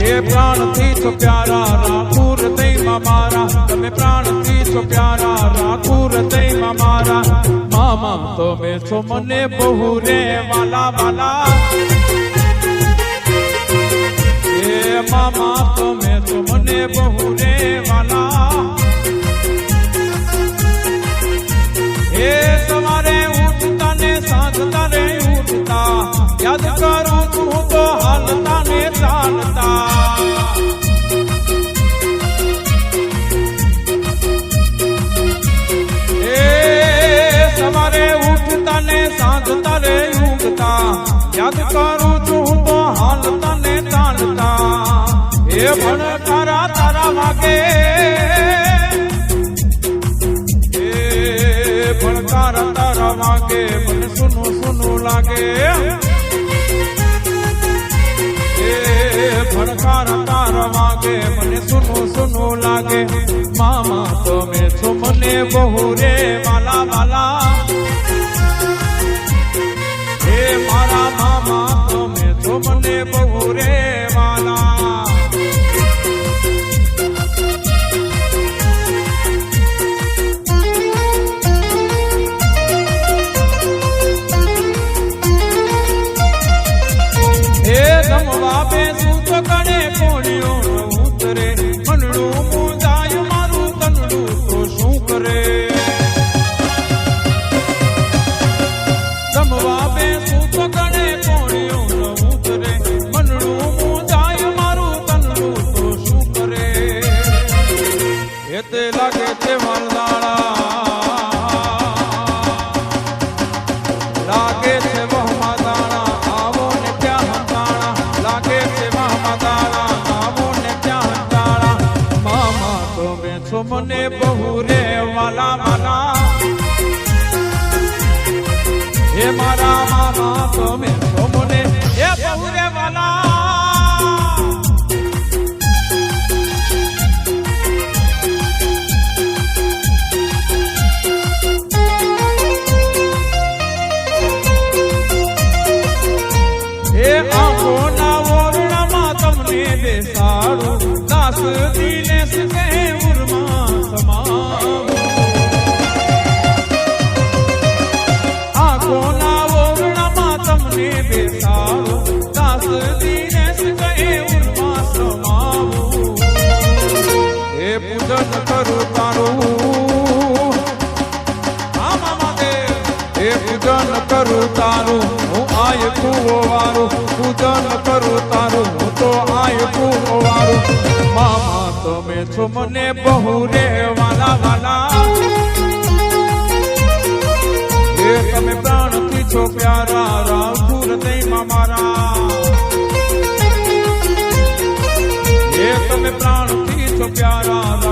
હે પ્રાણથી છો પ્યારા રાખું હૃદયમાં મારા તમે પ્રાણથી છો પ્યારા રાખું હૃદયમાં મારા મામા તમે છો મને બહુ રે વાલા વાલા હે મામા તમે છો મને બહુ રે યાદ કરું છું તો હાલતા ને ચાલતા. સવારે ઉઠતા ને સાંજતા રે ઊંઘતા. યાદ કરું છું તો હાલતા ને ચાલતા. એ ભણ તારા વાગે. ભણકાર તારા વાગે. મને સુનું સુનું લાગે. એ ભણકાર તારા વાગે, મને સુનું સુનું લાગે. મામા તમે છો મને બહુ રે, વાલા મને બહુ રે વાલા વાલા હે મારા મામા તમે સમાવું એ પૂજન કરું તારું. એ પૂજન કરું તારું, હું આય કુવો વારું પૂજન કરું તારું, હું તો આય કુવો મામા, તમે છો મને બહુ રે વાલા. વાલા તમે પ્રાણથી છો પ્યારા મારા. એ તમે પ્રાણથી છો પ્યારા.